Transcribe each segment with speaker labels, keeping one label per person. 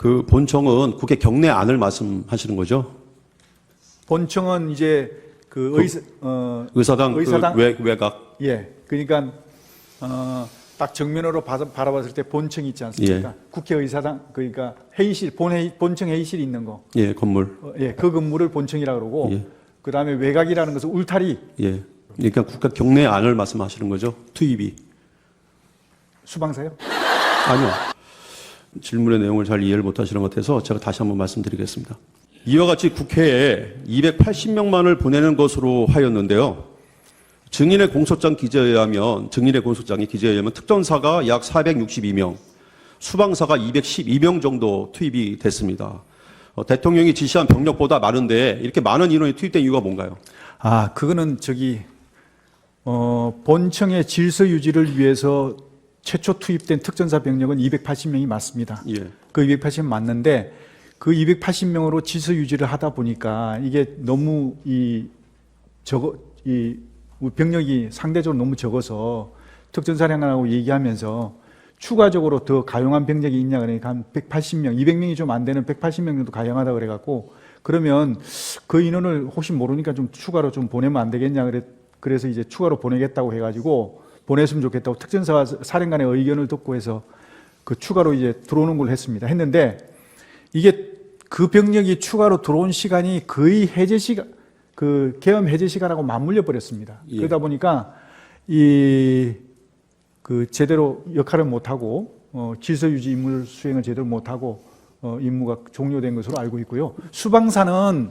Speaker 1: 그 본청은 국회 경내 안을 말씀하시는 거죠?
Speaker 2: 본청은 이제
Speaker 1: 그그
Speaker 2: 의사 어
Speaker 1: 의사당,
Speaker 2: 의사당?
Speaker 1: 그 외, 외곽.
Speaker 2: 예. 그러니까 어, 딱 정면으로 바, 바라봤을 때 본청이 있지 않습니까? 국회의사당 그러니까 회의실 본회의 본청 회의실이 있는 거.
Speaker 1: 예, 건물.
Speaker 2: 어, 예. 그 건물을 본청이라 그러고
Speaker 1: 예.
Speaker 2: 그다음에 외곽이라는 것은 울타리
Speaker 1: 예. 그러니까 국회 경내 안을 말씀하시는 거죠? 투입이.
Speaker 2: 수방사요?
Speaker 1: 아니요. 질문의 내용을 잘 이해를 못 하시는 것 같아서 제가 다시 한번 말씀드리겠습니다. 이와 같이 국회에 280명만을 보내는 것으로 하였는데요. 증인의 공소장 기재에 의하면, 증인의 공소장의 기재에 의하면 특전사가 약 462명, 수방사가 212명 정도 투입이 됐습니다. 어, 대통령이 지시한 병력보다 많은데 이렇게 많은 인원이 투입된 이유가 뭔가요?
Speaker 2: 아, 그거는 저기 어, 본청의 질서 유지를 위해서 최초 투입된 특전사 병력은 280명이 맞습니다.
Speaker 1: 예.
Speaker 2: 그 280명 맞는데 그 280명으로 질서 유지를 하다 보니까 이게 너무 이 적어 이 병력이 상대적으로 너무 적어서 특전사령관하고 얘기하면서 추가적으로 더 가용한 병력이 있냐 그러니까 한 180명, 200명이 좀 안 되는 180명 정도 가용하다 그래 갖고 그러면 그 인원을 혹시 모르니까 좀 추가로 좀 보내면 안 되겠냐 그래 그래서 이제 추가로 보내겠다고 해 가지고 보냈으면 좋겠다고 특전사 사령관의 의견을 듣고 해서 그 추가로 이제 들어오는 걸 했습니다. 했는데 이게 그 병력이 추가로 들어온 시간이 거의 해제 시간, 그 계엄 해제 시간하고 맞물려 버렸습니다.
Speaker 1: 예.
Speaker 2: 그러다 보니까 이 그 제대로 역할을 못 하고 어, 질서 유지 임무 수행을 제대로 못 하고 어, 임무가 종료된 것으로 알고 있고요. 수방사는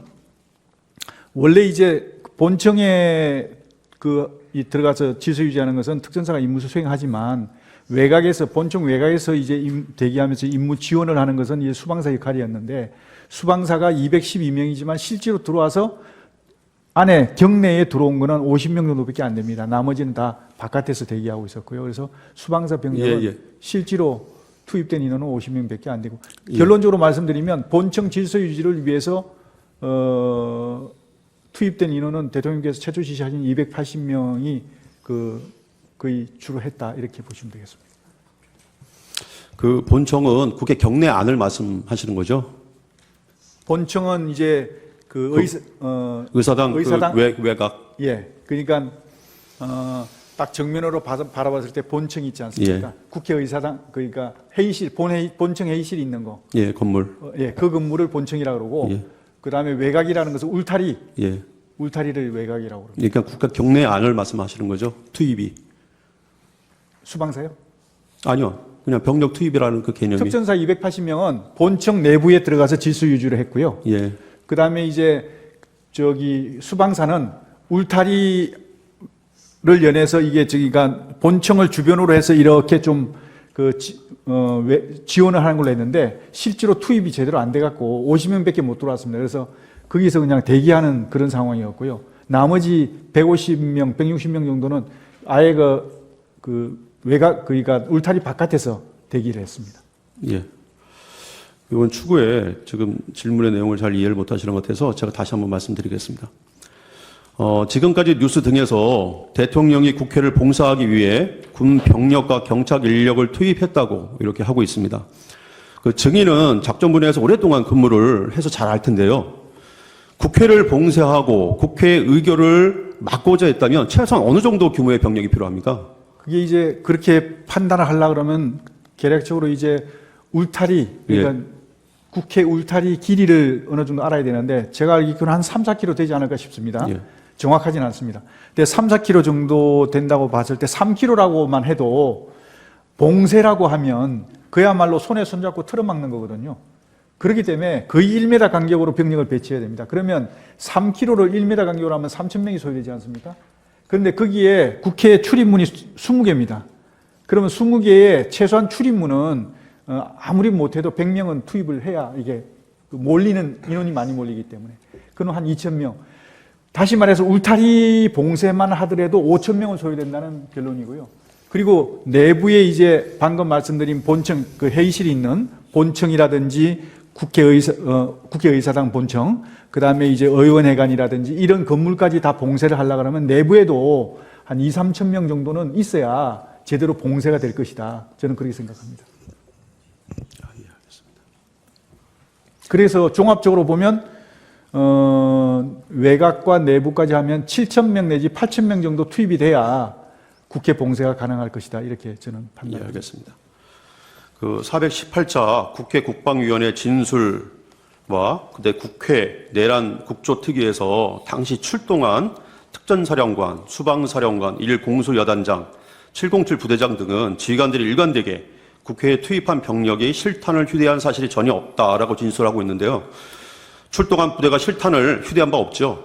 Speaker 2: 원래 이제 본청에 그이 들어가서 질서 유지하는 것은 특전사가 임무 수행하지만 외곽에서 본청 외곽에서 이제 임, 대기하면서 임무 지원을 하는 것은 이제 수방사 역할이었는데 수방사가 212명이지만 실제로 들어와서 안에 경내에 들어온 거는 50명 정도밖에 안 됩니다. 나머지는 다 바깥에서 대기하고 있었고요. 그래서 수방사 병력은
Speaker 1: 예, 예.
Speaker 2: 실제로 투입된 인원은 50명밖에 안 되고
Speaker 1: 예.
Speaker 2: 결론적으로 말씀드리면 본청 질서 유지를 위해서 어, 투입된 인원은 대통령께서 최초 지시하신 280명이 그 거의 주로 했다 이렇게 보시면 되겠습니다.
Speaker 1: 그 본청은 국회 경내 안을 말씀하시는 거죠?
Speaker 2: 본청은 이제 그
Speaker 1: 그
Speaker 2: 의사 어,
Speaker 1: 의사당,
Speaker 2: 의사당?
Speaker 1: 그 외, 외곽.
Speaker 2: 예, 그러니까 어, 딱 정면으로 바, 바라봤을 때 본청이 있지 않습니까? 국회 의사당 그러니까 회의실 본회의 본청 회의실이 있는 거.
Speaker 1: 예, 건물.
Speaker 2: 어, 예, 그 건물을 본청이라 그러고
Speaker 1: 예.
Speaker 2: 그 다음에 외곽이라는 것은 울타리,
Speaker 1: 예.
Speaker 2: 울타리를 외곽이라고 그럽니다.
Speaker 1: 그러니까 국가 경내 안을 말씀하시는 거죠? 투입이.
Speaker 2: 수방사요?
Speaker 1: 아니요. 그냥 병력 투입이라는 그 개념이.
Speaker 2: 특전사 280명은 본청 내부에 들어가서 질서 유지를 했고요.
Speaker 1: 예.
Speaker 2: 그 다음에 이제 저기 수방사는 울타리를 연해서 이게 저기가 본청을 주변으로 해서 이렇게 좀 그 어, 왜- 지원을 하는 걸로 했는데 실제로 투입이 제대로 안 돼갖고 50명밖에 못 들어왔습니다. 그래서 거기서 그냥 대기하는 그런 상황이었고요. 나머지 150명, 160명 정도는 아예 그, 그 외곽 그러니까 울타리 바깥에서 대기를 했습니다.
Speaker 1: 예. 이번 추구에 지금 질문의 내용을 잘 이해를 못 하시는 것 같아서 제가 다시 한번 말씀드리겠습니다. 어, 지금까지 뉴스 등에서 대통령이 국회를 봉사하기 위해 군 병력과 경찰 인력을 투입했다고 이렇게 하고 있습니다. 그 증인은 작전 분야에서 오랫동안 근무를 해서 잘 알 텐데요. 국회를 봉쇄하고 국회의 의결을 막고자 했다면 최소한 어느 정도 규모의 병력이 필요합니까?
Speaker 2: 그게 이제 그렇게 판단을 하려 그러면 계략적으로 이제 울타리 그러니까 국회 울타리 길이를 어느 정도 알아야 되는데 제가 알기로는 한 3, 4km 되지 않을까 싶습니다.
Speaker 1: 예.
Speaker 2: 정확하지는 않습니다. 근데 3, 4km 정도 된다고 봤을 때 3km라고만 해도 봉쇄라고 하면 그야말로 손에 손잡고 틀어막는 거거든요. 그렇기 때문에 거의 1m 간격으로 병력을 배치해야 됩니다. 그러면 3km를 1m 간격으로 하면 3,000명이 소요되지 않습니까? 그런데 거기에 국회 출입문이 20개입니다. 그러면 20개의 최소한 출입문은 어, 아무리 못해도 100명은 투입을 해야 이게 그 몰리는 인원이 많이 몰리기 때문에 그는 한 2,000명. 다시 말해서 울타리 봉쇄만 하더라도 5,000명은 소요된다는 결론이고요. 그리고 내부에 이제 방금 말씀드린 본청, 그 회의실이 있는 본청이라든지 국회의사, 어, 국회의사당 본청, 그 다음에 이제 의원회관이라든지 이런 건물까지 다 봉쇄를 하려고 그러면 내부에도 한 2, 3천 명 정도는 있어야 제대로 봉쇄가 될 것이다. 저는 그렇게 생각합니다. 그래서 종합적으로 보면 어, 외곽과 내부까지 하면 7천 명 내지 8천 명 정도 투입이 돼야 국회 봉쇄가 가능할 것이다 이렇게 저는
Speaker 1: 예,
Speaker 2: 판단합니다.
Speaker 1: 알겠습니다. 그 418차 국회 국방위원회 진술과 그때 국회 내란 국조특위에서 당시 출동한 특전사령관, 수방사령관, 일공수 여단장, 707 부대장 등은 지휘관들이 일관되게 국회에 투입한 병력이 실탄을 휴대한 사실이 전혀 없다라고 진술하고 있는데요. 출동한 부대가 실탄을 휴대한 바 없죠.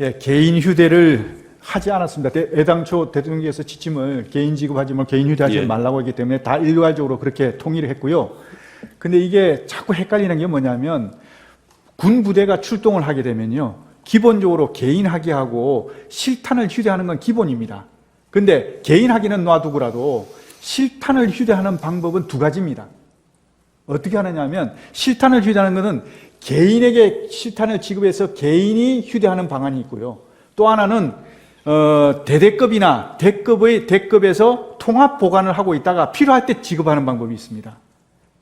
Speaker 2: 예, 개인 휴대를 하지 않았습니다. 대- 애당초 대통령께서 지침을 개인 지급하지 말고 개인 휴대하지
Speaker 1: 예.
Speaker 2: 말라고 했기 때문에 다 일괄적으로 그렇게 통일을 했고요. 근데 이게 자꾸 헷갈리는 게 뭐냐면 군 부대가 출동을 하게 되면요. 기본적으로 개인 하기하고 실탄을 휴대하는 건 기본입니다. 근데 개인 하기는 놔두고라도 실탄을 휴대하는 방법은 두 가지입니다. 어떻게 하느냐 하면 실탄을 휴대하는 것은 개인에게 실탄을 지급해서 개인이 휴대하는 방안이 있고요. 또 하나는 어, 대대급이나 대급의 대급에서 통합 보관을 하고 있다가 필요할 때 지급하는 방법이 있습니다.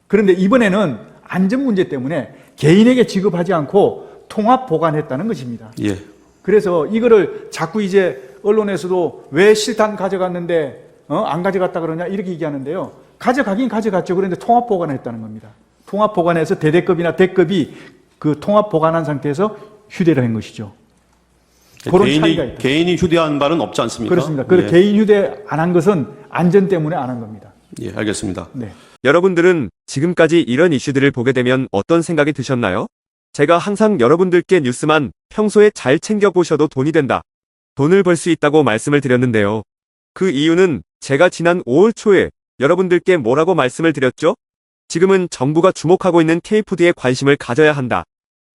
Speaker 2: 그런데 이번에는 안전 문제 때문에 개인에게 지급하지 않고 통합 보관했다는 것입니다.
Speaker 1: 예.
Speaker 2: 그래서 이거를 자꾸 이제 언론에서도 왜 실탄 가져갔는데 어? 안 가져갔다 그러냐 이렇게 얘기하는데요. 가져가긴 가져갔죠. 그런데 통합 보관했다는 겁니다. 통합 보관해서 대대급이나 대급이 그 통합 보관한 상태에서 휴대를 한 것이죠. 그런 차이가
Speaker 1: 개인이,
Speaker 2: 있다.
Speaker 1: 개인이 휴대한 바는 없지 않습니까?
Speaker 2: 그렇습니다. 그
Speaker 1: 예.
Speaker 2: 개인 휴대 안 한 것은 안전 때문에 안 한 겁니다.
Speaker 1: 예, 알겠습니다.
Speaker 2: 네.
Speaker 3: 여러분들은 지금까지 이런 이슈들을 보게 되면 어떤 생각이 드셨나요? 제가 항상 여러분들께 뉴스만 평소에 잘 챙겨보셔도 돈이 된다. 돈을 벌 수 있다고 말씀을 드렸는데요. 그 이유는 제가 지난 5월 초에 여러분들께 뭐라고 말씀을 드렸죠? 지금은 정부가 주목하고 있는 K푸드에 관심을 가져야 한다.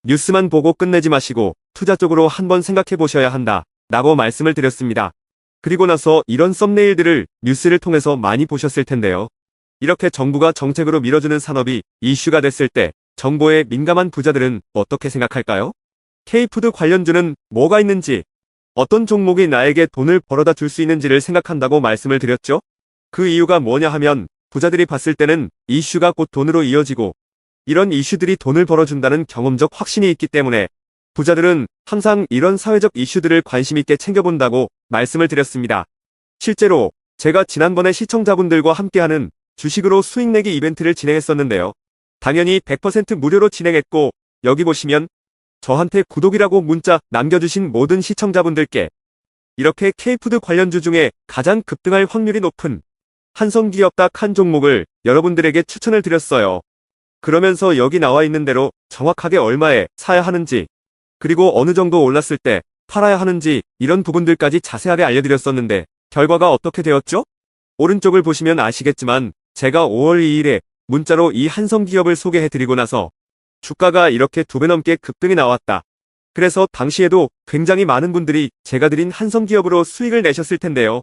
Speaker 3: 뉴스만 보고 끝내지 마시고 투자 쪽으로 한번 생각해 보셔야 한다. 라고 말씀을 드렸습니다. 그리고 나서 이런 썸네일들을 뉴스를 통해서 많이 보셨을 텐데요. 이렇게 정부가 정책으로 밀어주는 산업이 이슈가 됐을 때 정보에 민감한 부자들은 어떻게 생각할까요? K푸드 관련주는 뭐가 있는지, 어떤 종목이 나에게 돈을 벌어다 줄 수 있는지를 생각한다고 말씀을 드렸죠? 그 이유가 뭐냐 하면 부자들이 봤을 때는 이슈가 곧 돈으로 이어지고 이런 이슈들이 돈을 벌어준다는 경험적 확신이 있기 때문에 부자들은 항상 이런 사회적 이슈들을 관심 있게 챙겨본다고 말씀을 드렸습니다. 실제로 제가 지난번에 시청자분들과 함께하는 주식으로 수익 내기 이벤트를 진행했었는데요. 당연히 100% 무료로 진행했고 여기 보시면 저한테 구독이라고 문자 남겨주신 모든 시청자분들께 이렇게 K푸드 관련주 중에 가장 급등할 확률이 높은 한성기업 딱 한 종목을 여러분들에게 추천을 드렸어요. 그러면서 여기 나와 있는 대로 정확하게 얼마에 사야 하는지 그리고 어느 정도 올랐을 때 팔아야 하는지 이런 부분들까지 자세하게 알려드렸었는데 결과가 어떻게 되었죠? 오른쪽을 보시면 아시겠지만 제가 5월 2일에 문자로 이 한성기업을 소개해드리고 나서 주가가 이렇게 두 배 넘게 급등이 나왔다. 그래서 당시에도 굉장히 많은 분들이 제가 드린 한성기업으로 수익을 내셨을 텐데요.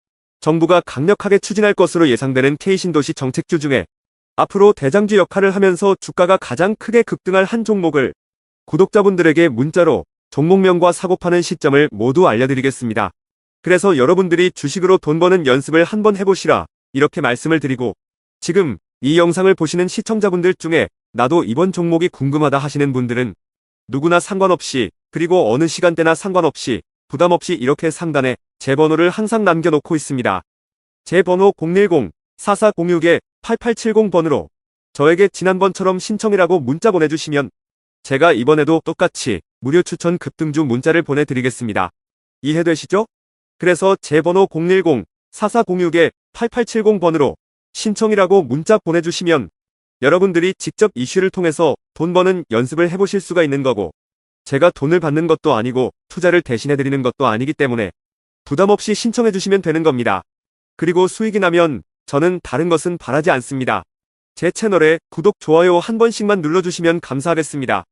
Speaker 3: 정부가 강력하게 추진할 것으로 예상되는 K신도시 정책주 중에 앞으로 대장주 역할을 하면서 주가가 가장 크게 급등할 한 종목을 구독자분들에게 문자로 종목명과 사고 파는 시점을 모두 알려드리겠습니다. 그래서 여러분들이 주식으로 돈 버는 연습을 한번 해보시라 이렇게 말씀을 드리고 지금 이 영상을 보시는 시청자분들 중에 나도 이번 종목이 궁금하다 하시는 분들은 누구나 상관없이 그리고 어느 시간대나 상관없이 부담 없이 이렇게 상단에 제 번호를 항상 남겨놓고 있습니다. 제 번호 010-4406-8870번으로 저에게 지난번처럼 신청이라고 문자 보내주시면 제가 이번에도 똑같이 무료 추천 급등주 문자를 보내드리겠습니다. 이해되시죠? 그래서 제 번호 010-4406-8870번으로 신청이라고 문자 보내주시면 여러분들이 직접 이슈를 통해서 돈 버는 연습을 해보실 수가 있는 거고 제가 돈을 받는 것도 아니고 투자를 대신해드리는 것도 아니기 때문에 부담 없이 신청해주시면 되는 겁니다. 그리고 수익이 나면 저는 다른 것은 바라지 않습니다. 제 채널에 구독, 좋아요 한 번씩만 눌러주시면 감사하겠습니다.